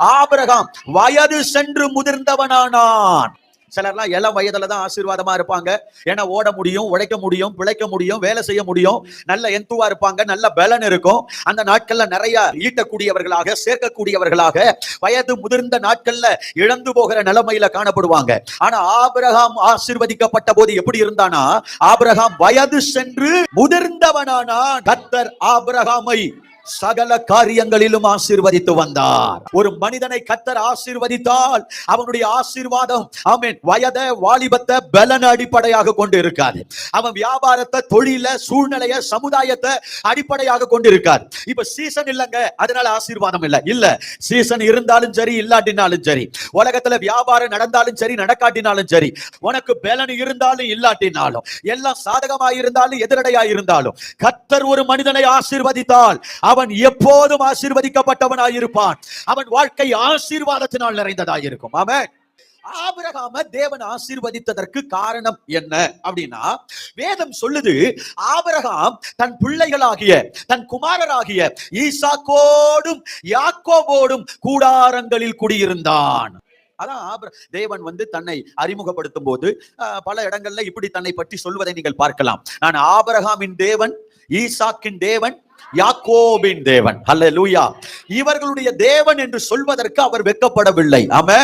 ஆபரகாம் வயது சென்று முதிர்ந்தவனானான். சிலர்லாம் இளம் வயதுல தான் ஆசீர்வாதமா இருப்பாங்க. ஏன்னா ஓட முடியும் உழைக்க முடியும் பிழைக்க முடியும் வேலை செய்ய முடியும். நல்ல எந்துவா இருப்பாங்க நல்ல பலன் இருக்கும். அந்த நாட்கள்ல நிறைய ஈட்டக்கூடியவர்களாக சேர்க்கக்கூடியவர்களாக வயது முதிர்ந்த நாட்கள்ல இழந்து போகிற நிலைமையில காணப்படுவாங்க. ஆனா ஆபிரகாம் ஆசீர்வதிக்கப்பட்ட போது எப்படி இருந்தானா ஆபிரகாம் வயது சென்று முதிர்ந்தவனானா கத்தர் ஆபிரகாமை சகல காரியங்களிலும் ஆசீர்வதித்து வந்தார். ஒரு மனிதனை கத்தர் ஆசீர்வதித்தால் அவனுடைய ஆசீர்வாதம் அவன் வயத வாலிபத்தை பலன அடிப்படையாக கொண்டு இருக்காது அவன் வியாபாரத்தை தொழில சூழ்நிலைய சமுதாயத்தை அடிப்படையாக கொண்டு இருக்கார் இப்ப சீசன் இல்லைங்க அதனால ஆசீர்வாதம் இல்ல. இல்ல சீசன் இருந்தாலும் சரி இல்லாட்டினாலும் சரி உலகத்துல வியாபாரம் நடந்தாலும் சரி நடக்காட்டினாலும் சரி உனக்கு பலன் இருந்தாலும் இல்லாட்டினாலும் எல்லாம் சாதகமாயிருந்தாலும் எதிரடையா இருந்தாலும் கத்தர் ஒரு மனிதனை ஆசீர்வதித்தால் அவன் எப்போதும் ஆசீர்வதிக்கப்பட்டவனாய் இருப்பான் அவன் வாழ்க்கை ஆசீர்வாதத்தினால் நிறைந்ததாய் இருக்கும் அவன் ஆபிரகாம தேவன் ஆசீர்வதித்ததற்கு காரணம் என்ன அப்படின்னா வேதம் சொல்லுது ஆபிரகாம் தன் பிள்ளைகளாகிய தன் குமாரராகிய ஈசாக்கோடும் யாக்கோபோடும் கூடாரங்களில் குடியிருந்தான். அதான் தேவன் வந்து தன்னை அறிமுகப்படுத்தும் போது பல இடங்கள்ல இப்படி தன்னை பற்றி சொல்வதை நீங்கள் பார்க்கலாம். நான் ஆபரகாமின் தேவன் ஈசாக்கின் தேவன் யாக்கோபின் தேவன். அல்லேலூயா இவர்களுடைய தேவன் என்று சொல்வதற்கு அவர் வெக்கப்படவில்லை ஆமே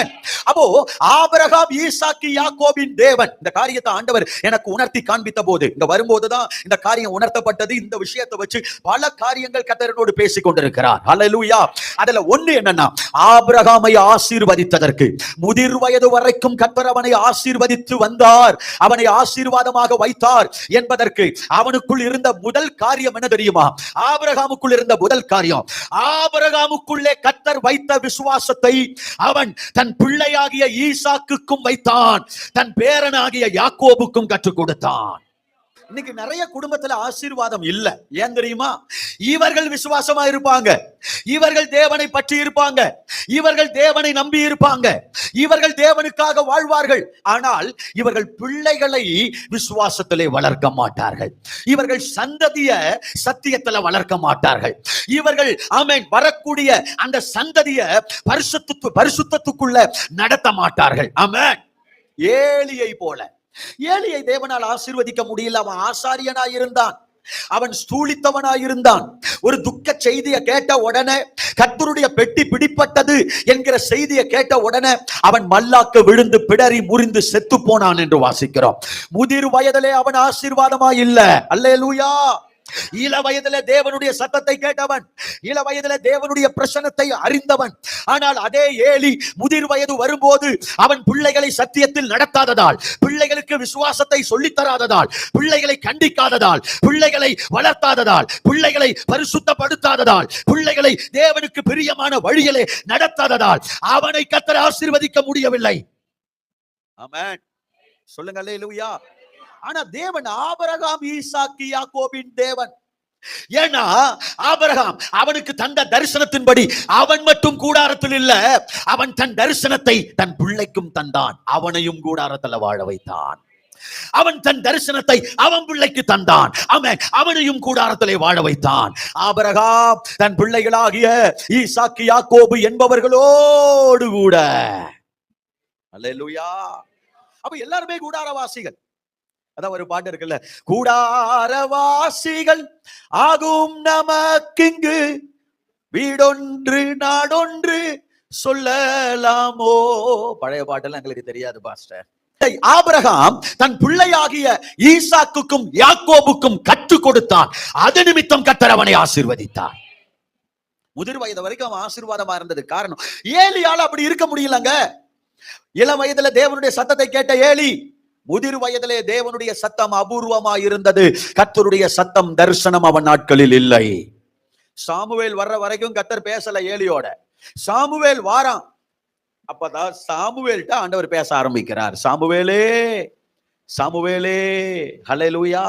அப்போ ஆபரகாம் ஈசாக்கி யாக்கோபின் தேவன். இந்த காரியத்தை ஆண்டவர் எனக்கு உணர்த்தி காண்பித்த போது இங்க வரும்போதுதான் இந்த காரியம் உணர்த்தப்பட்டது. இந்த விஷயத்தை வச்சு பல காரியங்கள் கத்தரனோடு பேசிக் கொண்டிருக்கிறார். அல்லேலூயா அதுல ஒண்ணு என்னன்னா ஆபிரகாமை ஆசீர்வதித்ததற்கு. முதிர் வயது வரைக்கும் கத்தர் அவனை ஆசீர்வதித்து வந்தார். அவனை ஆசீர்வாதமாக வைத்தார் என்பதற்கு அவனுக்குள் இருந்த முதல் காரியம் என்ன தெரியுமா? ஆபரகாமுக்குள் இருந்த முதல் காரியம். ஆபரகாமுக்குள்ளே கத்தர் வைத்த விசுவாசத்தை அவன் தன் பிள்ளையாகிய ஈசாக்குக்கும் வைத்தான். தன் பேரனாகிய யாக்கோபுக்கும் கற்றுக் கொடுத்தான். இன்னைக்கு நிறைய குடும்பத்துல ஆசீர்வாதம் இல்ல. ஏன் தெரியுமா? இவர்கள் விசுவாசமா இருப்பாங்க. இவர்கள் தேவனை பற்றி இருப்பாங்க. இவர்கள் தேவனை நம்பி இருப்பாங்க. இவர்கள் தேவனுக்காக வாழ்வார்கள். ஆனால் இவர்கள் பிள்ளைகளை விசுவாசத்திலே வளர்க்க மாட்டார்கள். இவர்கள் சந்ததிய சத்தியத்துல வளர்க்க மாட்டார்கள். இவர்கள் ஆமேன் வரக்கூடிய அந்த சந்ததிய பரிசுத்து பரிசுத்தத்துக்குள்ள நடத்த மாட்டார்கள். ஆமேன். ஏலியை போல. ஏலியை தேவனால் ஆசீர்வதிக்க முடியல. அவன் ஆசாரியனாய் இருந்தான். அவன் ஸ்தூலித்தவனாய் இருந்தான். ஒரு துக்க செய்தியை கேட்ட உடனே கத்தருடைய பெட்டி பிடிப்பட்டது என்கிற செய்தியை கேட்ட உடனே அவன் மல்லாக்க விழுந்து பிடறி முறிந்து செத்து போனான் என்று வாசிக்கிறோம். முதிர் வயதிலே அவன் ஆசீர்வாதமாய் இல்ல. அல்லேலூயா. இள வயதுல தேவனுடைய சத்தத்தை கேட்டவன் இள வயதிலே தேவனுடைய பிரசனத்தை அறிந்தவன். ஆனால் அதே ஏலி முதிர் வயது வரும்போது அவன் பிள்ளைகளை சத்தியத்தில் நடத்தாததால் பிள்ளைகளுக்கு விசுவாசத்தை சொல்லித் தராததால் பிள்ளைகளை கண்டிக்காததால் பிள்ளைகளை வளர்த்தாததால் பிள்ளைகளை பரிசுத்தப்படுத்தாததால் பிள்ளைகளை தேவனுக்கு பிரியமான வழிகளை நடத்தாததால் அவனை கத்தர் ஆசீர்வதிக்க முடியவில்லை. ஆமென். சொல்லுங்க அல்லேலூயா. ஆனா தேவன் ஆபரகாம் ஈசாக்கு யாக்கோபின் தேவன். ஏன்னா ஆபரகாம் அவனுக்கு தந்த தரிசனத்தின்படி அவன் மட்டும் கூடாரத்தில் இல்ல அவன் தன் தரிசனத்தை தன் பிள்ளைக்கும் தந்தான். அவனையும் கூடாரத்துல வாழ வைத்தான். அவன் தன் தரிசனத்தை அவன் பிள்ளைக்கு தந்தான். அவன் அவனையும் கூடாரத்திலே வாழ வைத்தான். ஆபரகாம் தன் பிள்ளைகளாகிய ஈசாக்கு யாக்கோபு என்பவர்களோடு கூட. அல்லேலூயா. அப்ப எல்லாருமே கூடாரவாசிகள். அதான் ஒரு பாட்டு இருக்குல்ல கூடாரவாசிகள் ஆகும் நமக்கிங்கு வீடொன்று நாடொன்று சொல்லலாமோ? பழைய பாட்டெல்லாம் எங்களுக்கு தெரியாது பாஸ்டர். ஆபிரகாம் தன் பிள்ளையாகிய ஈசாக்குக்கும் யாக்கோபுக்கும் கற்றுக் கொடுத்தான் அது நிமித்தம் கத்தர் அவனை முதிர் வயது வரைக்கும் அவன் ஆசீர்வாதமா இருந்தது காரணம். ஏலியால அப்படி இருக்க முடியலங்க. இளம் வயதுல தேவனுடைய சத்தத்தை கேட்ட ஏலி முதிர் வயதிலே தேவனுடைய சத்தம் அபூர்வமா இருந்தது கத்தருடைய சத்தம் தரிசனம் அவன் நாட்களில் இல்லை. சாமுவேல் வர்ற வரைக்கும் கத்தர் பேசல ஏலியோட. சாமுவேல் வாரான். அப்பதான் சாமுவேல்ட்ட ஆண்டவர் பேச ஆரம்பிக்கிறார். சாமுவேலே சாமுவேலே லூயா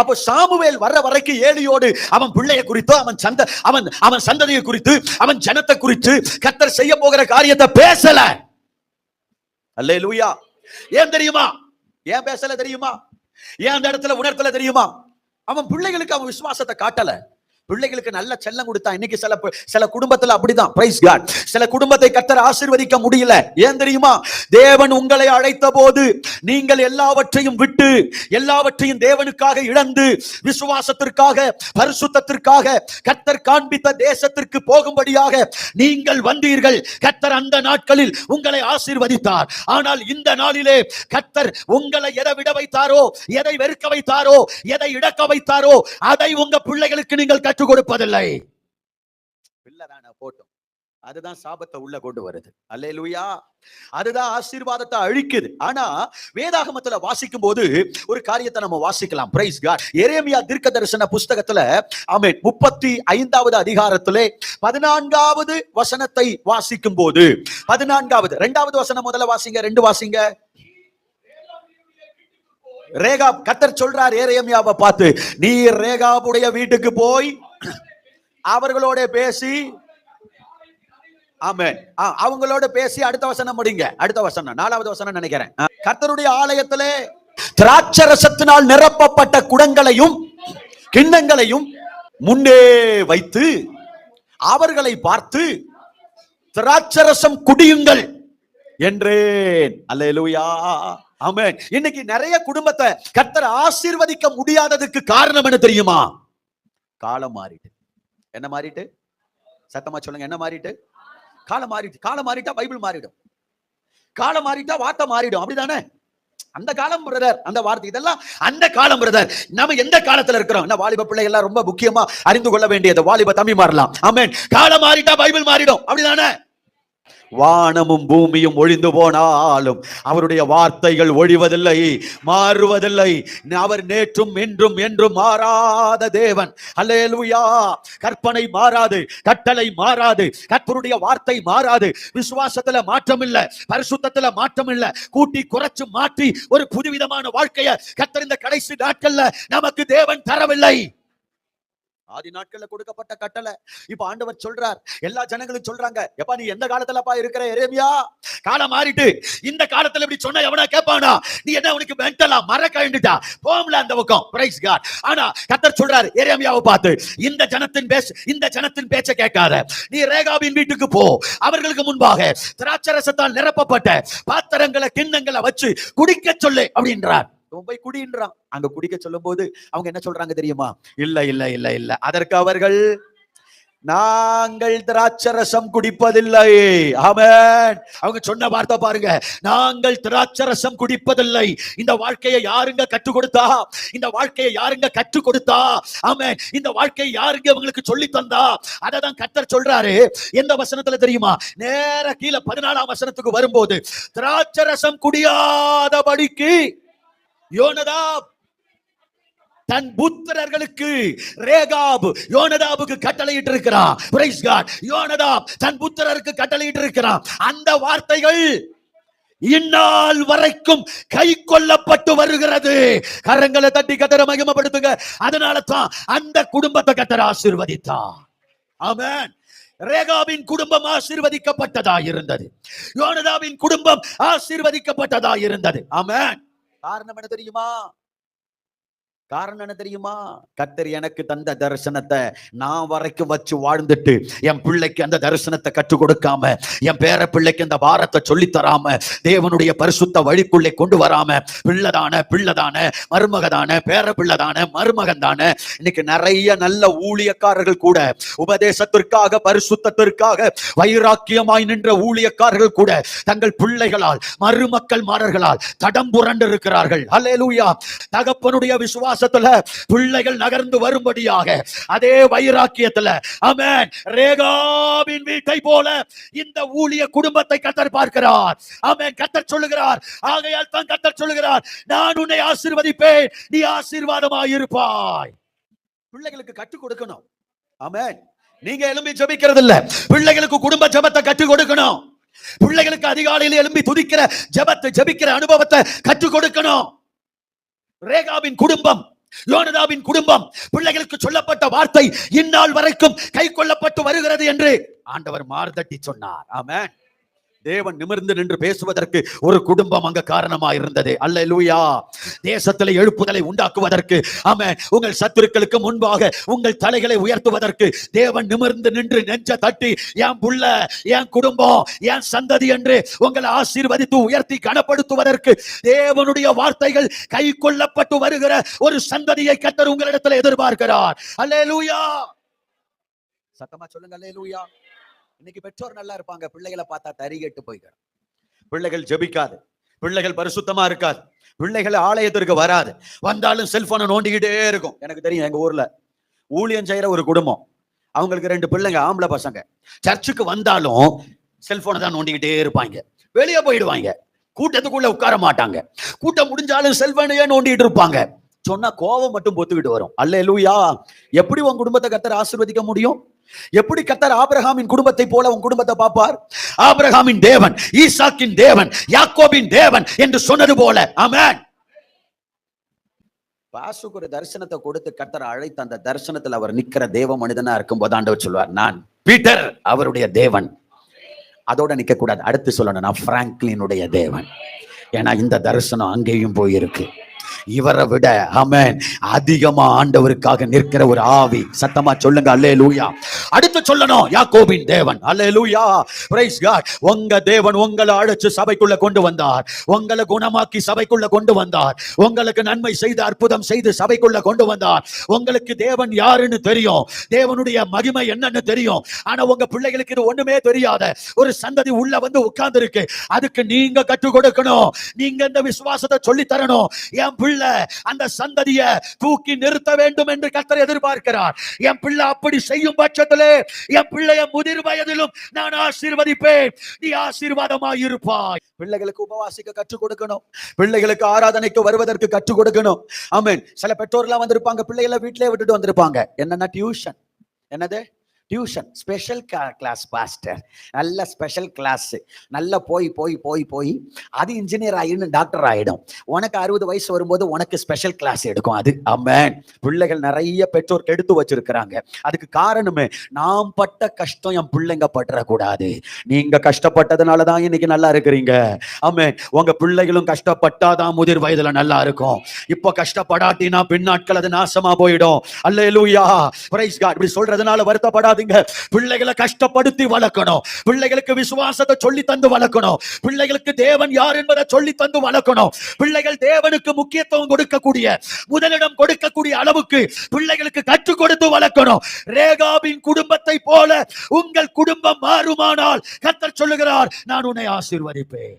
அப்போ சாமுவேல் வர்ற வரைக்கும் ஏழியோடு அவன் பிள்ளைய குறித்து அவன் சந்த அவன் அவன் சந்ததியை குறித்து அவன் ஜனத்தை குறித்து கத்தர் செய்ய போகிற காரியத்தை பேசல. அல்லேலூயா ஏன் தெரியுமா? ஏன் பேசல தெரியுமா? ஏன் அந்த இடத்துல உணர்த்தல தெரியுமா? அவன் பிள்ளைகளுக்கு அவன் விசுவாசத்தை காட்டல. பிள்ளைகளுக்கு நல்ல செல்லம் கொடுத்தா இன்னைக்கு சில சில குடும்பத்துல அப்படிதான். பிரைஸ் காட் சில குடும்பத்தை கத்தர் ஆசீர்வதிக்க முடியல. ஏன் தெரியுமா? தேவன் உங்களை அழைத்த போது நீங்கள் எல்லாவற்றையும் விட்டு எல்லாவற்றையும் தேவனுக்காக இழந்து விசுவாசத்திற்காக பரிசுத்தத்திற்காக கத்தர் காண்பித்த தேசத்திற்கு போகும்படியாக நீங்கள் வந்தீர்கள். கத்தர் அந்த நாட்களில் உங்களை ஆசீர்வதித்தார். ஆனால் இந்த நாளிலே கத்தர் உங்களை எதை விட வைத்தாரோ எதை வெறுக்க வைத்தாரோ எதை இழக்க வைத்தாரோ அதை உங்க பிள்ளைகளுக்கு நீங்கள் கற்றுக் கொடுப்பதில்லை. பிள்ளைதான போட்டோம். அதுதான் சாபத்தை உள்ள கொண்டு வருது. அல்லேலூயா. அதுதான் ஆசீர்வாதத்தை அழிக்குது. ஆனா வேதாகமத்துல வாசிக்கும் போது ஒரு காரியத்தை நம்ம வாசிக்கலாம். பிரைஸ் காட் எரேமியா தீர்க்க தரிசன புஸ்தகத்துல ஆமென் முப்பத்தி ஐந்தாவது அதிகாரத்திலே பதினான்காவது வசனத்தை வாசிக்கும் போது பதினான்காவது ரெண்டாவது வசனம் முதல்ல வாசிங்க ரெண்டு வாசிங்க. ரேகா கத்தர் சொல்றார் ஏரேமியாவை பார்த்து நீ ரேகாவுடைய வீட்டுக்கு போய் அவர்களோட பேசி ஆமே அவங்களோட பேசி அடுத்த வசனம் முடிங்க. அடுத்த வசனம் நாலாவது வசனம் நினைக்கிறேன். கர்த்தருடைய ஆலயத்திலே திராட்சரசத்தினால் நிரப்பப்பட்ட குடங்களையும் கிண்ணங்களையும் முன்னே வைத்து அவர்களை பார்த்து திராட்சரசம் குடியுங்கள் என்றேன். அல்லேலூயா. ஆமேன். இன்னைக்கு நிறைய குடும்பத்தை கர்த்தர் ஆசீர்வதிக்க முடியாததுக்கு காரணம் என்ன தெரியுமா? காலம் மாறிட்டு. என்ன மாறிட்டு? சத்தமா சொல்லுங்க என்ன மாறிட்டு? காலம் மாறிட்டு காலம் மாறிட்டா பைபிள் மாறிடும். காலம் மாறிட்டா வார்த்தை மாறிடும். அப்படிதானே? அந்த காலம் பிரதர் அந்த வார்த்தை இதெல்லாம் அந்த காலம் பிரதர் நம்ம எந்த காலத்துல இருக்கிறோம்? என்ன வாலிப பிள்ளைகள் எல்லாம் ரொம்ப முக்கியமா அறிந்து கொள்ள வேண்டியது. வாலிப தம்பி மாறலாம். ஆமேன் காலம் மாறிட்டா பைபிள் மாறிடும். அப்படிதானே? வானமும் பூமியும் ஒழிந்து போனாலும் அவருடைய வார்த்தைகள் ஒழிவதில்லை மாறுவதில்லை. அவர் நேற்றும் என்றும் என்றும் மாறாத தேவன். அல்லேலுயா. கற்பனை மாறாது கட்டளை மாறாது கற்பனுடைய வார்த்தை மாறாது. விசுவாசத்துல மாற்றம் இல்ல பரிசுத்தத்துல மாற்றம் இல்ல கூட்டி குறைச்சு மாற்றி ஒரு புதுவிதமான வாழ்க்கைய கர்த்தர் இந்த கடைசி நாட்கள்ல நமக்கு தேவன் தரவில்லை. ஆதி நாட்கள்ல கொடுக்கப்பட்ட கட்டளை. இப்ப ஆண்டவர் சொல்றார் எல்லா ஜனங்களும் சொல்றாங்க எப்பா நீ எந்த காலத்துலப்பா இருக்கிற எரேமியா? காலம் மாறிட்டு இந்த காலத்துல இப்படி சொன்னா எவனா கேட்பானா நீ என்ன உனக்கு மென்டலா மர கழண்டுட்டா? போம்ல அந்த பக்கம். பிரைஸ் காட் ஆனா கத்தர் சொல்றாரு எரேமியாவை பார்த்து இந்த ஜனத்தின் பேச இந்த ஜனத்தின் பேச்ச கேட்காத. நீ ரேகாவின் வீட்டுக்கு போ. அவர்களுக்கு முன்பாக திராட்சரசத்தால் நிரப்பப்பட்ட பாத்திரங்களை கிண்ணங்களை வச்சு குடிக்க சொல்லு அப்படின்றார். போய் குடின்றான். அங்க குடிக்க சொல்லும் போது அவங்க என்ன சொல்றாங்க தெரியுமா? இல்ல இல்ல இல்ல இல்ல. அதற்கு அவர்கள் நாங்கள் திராட்சரசம் குடிப்பதில்லை. ஆமென். அவங்க சொன்ன வார்த்தை பாருங்க. நாங்கள் திராட்சரசம் குடிப்பதில்லை. இந்த வாழ்க்கையை யாருங்க கற்றுக் கொடுத்தா? இந்த வாழ்க்கையை யாருங்க கற்றுக் கொடுத்தா? ஆமேன். இந்த வாழ்க்கையை யாருங்க உங்களுக்கு சொல்லி தந்தா? அதை தான் கத்தர் சொல்றாரு. எந்த வசனத்துல தெரியுமா? நேர கீழே பதினாலாம் வசனத்துக்கு வரும்போது திராட்சரசம் குடியாதபடிக்கு யோனதாப் தன் புத்திரர்களுக்கு ரேகாப் யோனதாபுக்கு கட்டளையிட்டு இருக்கிறான் பிரைஸ் காட் யோனதாப் தன் புத்திரருக்கு கட்டளையிட்டு இருக்கிறான் அந்த வார்த்தைகள் இந்நாள் வரைக்கும் கை கொல்லப்பட்டு வருகிறது. கரங்களை தட்டி கத்தர மகிமப்படுத்துங்க. அதனால தான் அந்த குடும்பத்தை கத்தர ஆசீர்வதித்தான் ஆமன். ரேகாவின் குடும்பம் ஆசீர்வதிக்கப்பட்டதா இருந்தது. யோனதாவின் குடும்பம் ஆசீர்வதிக்கப்பட்டதா இருந்தது. ஆமன். காரணம் என்ன தெரியுமா? காரணம் என்ன தெரியுமா? கத்தர் எனக்கு தந்த தரிசனத்தை நான் வரைக்கும் வச்சு வாழ்ந்துட்டு என் பிள்ளைக்கு அந்த தரிசனத்தை கற்றுக் கொடுக்காம என் பேர பிள்ளைக்கு அந்த பாரத்தை சொல்லித் தராம தேவனுடைய பரிசுத்த வழிக்குள்ளே கொண்டு வராம பிள்ளைதான பிள்ளைதான மருமகதான பேர பிள்ளைதான மருமகன் தானே இன்னைக்கு நிறைய நல்ல ஊழியக்காரர்கள் கூட உபதேசத்திற்காக பரிசுத்தத்திற்காக வைராக்கியமாய் நின்ற ஊழியக்காரர்கள் கூட தங்கள் பிள்ளைகளால் மருமக்கள் மாறர்களால் தடம் புரண்டு இருக்கிறார்கள். அல்லேலூயா தகப்பனுடைய விசுவாசத்துல பிள்ளைகள் நகர்ந்து வரும்படியாக அதே வைராக்கியத்துல ஆமென். ரேகாவின் வீட்டை போல இந்த ஊழிய குடும்பத்தை கத்தர் பார்க்கிறார். அமேன் கத்தர் சொல்லுகிறார். ஆகையால் தான் கத்தர் சொல்லுகிறார் நான் உன்னை ஆசிர்வதிப்பேன். நீ ஆசீர்வாதமாய் இருப்பாய் பிள்ளைகளுக்கு கற்றுக் கொடுக்கணும். அமேன் நீங்க எலும்பி ஜபிக்கிறது இல்ல பிள்ளைகளுக்கு குடும்ப ஜெபத்தை கற்றுக் கொடுக்கணும். பிள்ளைகளுக்கு அதிகாலையில் எழும்பி துதிக்கிற ஜெபத்தை ஜெபிக்கிற அனுபவத்தை கற்றுக் கொடுக்கணும். ரேகாவின் குடும்பம் யோனதாவின் குடும்பம் பிள்ளைகளுக்கு சொல்லப்பட்ட வார்த்தை இந்நாள் வரைக்கும் கை கொள்ளப்பட்டு வருகிறது என்று ஆண்டவர் மார்தட்டி சொன்னார். ஆமென். தேவன் நிமிர்ந்து நின்று பேசுவதற்கு ஒரு குடும்பம் அங்க காரணமா இருந்தது. அல்ல லூயா தேசத்துல எழுப்புதலை உண்டாக்குவதற்கு ஆமென். உங்கள் சத்துருக்களுக்கு முன்பாக உங்கள் தலைகளை உயர்த்துவதற்கு தேவன் நிமிர்ந்து நின்று நெஞ்ச தட்டி என் புள்ள என் குடும்பம் என் சந்ததி என்று உங்களை ஆசீர்வதித்து உயர்த்தி கனப்படுத்துவதற்கு தேவனுடைய வார்த்தைகள் கை கொள்ளப்பட்டு வருகிற ஒரு சந்ததியை கத்தர் உங்களிடத்தில் எதிர்பார்க்கிறார். அல்லேலூயா. சத்தமா சொல்லுங்க அல்ல லூயா இன்னைக்கு பெற்றோர் நல்லா இருப்பாங்க. பிள்ளைகளை பார்த்தா தறி தறிகெட்டு போய்க்கிறோம் பிள்ளைகள் ஜெபிக்காது. பிள்ளைகள் பரிசுத்தமா இருக்காது. பிள்ளைகள் ஆலயத்திற்கு வராது. வந்தாலும் செல்போனை நோண்டிக்கிட்டே இருக்கும். எனக்கு தெரியும் எங்க ஊர்ல ஊழியம் செய்யற ஒரு குடும்பம். அவங்களுக்கு ரெண்டு பிள்ளைங்க ஆம்பளை பசங்க. சர்ச்சுக்கு வந்தாலும் செல்போனை தான் நோண்டிக்கிட்டே இருப்பாங்க. வெளியே போயிடுவாங்க. கூட்டத்துக்குள்ள உட்கார மாட்டாங்க. கூட்டம் முடிஞ்சாலும் செல்போனையே நோண்டிட்டு இருப்பாங்க. சொன்னா கோபம் மட்டும் பொத்துக்கிட்டு வரும். அல்ல லூயா எப்படி உன் குடும்பத்தை கத்தர் ஆசிர்வதிக்க முடியும்? எப்படி கத்தர் ஆபிரகாமின் குடும்பத்தை போல உன் குடும்பத்தை பார்ப்பார்? ஆபிரகாமின் தேவன் ஈசாக்கின் தேவன் யாக்கோபின் தேவன் என்று சொன்னது போல. அமேன் பாசுக்கு ஒரு தரிசனத்தை கொடுத்து கத்தர் அழைத்த அந்த தரிசனத்தில் அவர் நிக்கிற தேவ மனிதனா இருக்கும்போது ஆண்டவர் சொல்வார் நான் பீட்டர் அவருடைய தேவன். அதோட நிக்க கூடாது அடுத்து சொல்லணும் நான் பிராங்க்லினுடைய தேவன். ஏன்னா இந்த தரிசனம் அங்கேயும் போயிருக்கு. இவரை விட அமேன் அதிகமா ஆண்டவருக்காக நிற்கிற ஒரு ஆவி. சத்தமா சொல்லுங்க அல்லே லூயா அடுத்து சொல்லணும் யாக்கோபின் தேவன். அல்லேலூயா பிரைஸ் காட் உங்க தேவன் உங்களை அழைச்சு சபைக்குள்ள கொண்டு வந்தார். உங்களை குணமாக்கி சபைக்குள்ள கொண்டு வந்தார். உங்களுக்கு நன்மை செய்து அற்புதம் செய்து சபைக்குள்ள கொண்டு வந்தார். உங்களுக்கு தேவன் யாருன்னு தெரியும். தேவனுடைய மகிமை என்னன்னு தெரியும். ஆனா உங்க பிள்ளைகளுக்கு இது ஒண்ணுமே தெரியாத ஒரு சந்ததி உள்ள வந்து உட்கார்ந்து இருக்கு அதுக்கு நீங்க கற்றுக் கொடுக்கணும். நீங்க இந்த விசுவாசத்தை சொல்லி தரணும். என் பிள்ளை அந்த சந்ததியை தூக்கி நிறுத்த வேண்டும் என்று கத்தர் எதிர்பார்க்கிறார். என் பிள்ளை அப்படி செய்யும் பட்சத்தில் என் பிள்ளைய முதிர் வயதிலும் நான் ஆசீர்வதிப்பேன். நீ ஆசீர்வாதமாய் இருப்பாய் பிள்ளைகளுக்கு உபவாசிக்க கற்றுக் கொடுக்கணும். பிள்ளைகளுக்கு ஆராதனைக்கு வருவதற்கு கற்றுக் கொடுக்கணும். ஆமீன் சில பெற்றோர்லாம் வந்திருப்பாங்க பிள்ளைகளை வீட்டிலே விட்டுட்டு வந்திருப்பாங்க. என்னன்னா டியூஷன் என்னது? டியூஷன் ஸ்பெஷல் கிளாஸ் பாஸ்டர் நல்ல ஸ்பெஷல் கிளாஸ் நல்லா போய் போய் போய் போய் அது இன்ஜினியர் ஆகிடும் டாக்டர் ஆயிடும். உனக்கு அறுபது வயசு வரும்போது உனக்கு ஸ்பெஷல் கிளாஸ் எடுக்கும் அது. அம்மன் பிள்ளைகள் நிறைய பெற்றோர் கெடுத்து வச்சிருக்கிறாங்க. அதுக்கு காரணமே நாம் பட்ட கஷ்டம் என் பிள்ளைங்க பற்றக்கூடாது. நீங்க கஷ்டப்பட்டதுனால தான் இன்னைக்கு நல்லா இருக்கிறீங்க. ஆமே உங்க பிள்ளைகளும் கஷ்டப்பட்டாதான் முதிர் வயதுல நல்லா இருக்கும். இப்போ கஷ்டப்படாட்டினா பின்னாட்கள் அது நாசமா போயிடும். அல்ல இப்படி சொல்றதுனால வருத்தப்படாது வருத்தப்படாதீங்க பிள்ளைகளை கஷ்டப்படுத்தி வளர்க்கணும். பிள்ளைகளுக்கு விசுவாசத்தை சொல்லி தந்து வளர்க்கணும். பிள்ளைகளுக்கு தேவன் யார் என்பதை சொல்லி தந்து வளர்க்கணும். பிள்ளைகள் தேவனுக்கு முக்கியத்துவம் கொடுக்கக்கூடிய முதலிடம் கொடுக்கக்கூடிய அளவுக்கு பிள்ளைகளுக்கு கற்றுக் கொடுத்து வளர்க்கணும். ரேகாவின் குடும்பத்தை போல உங்கள் குடும்பம் மாறுமானால் கத்தர் சொல்லுகிறார் நான் உன்னை ஆசீர்வதிப்பேன்.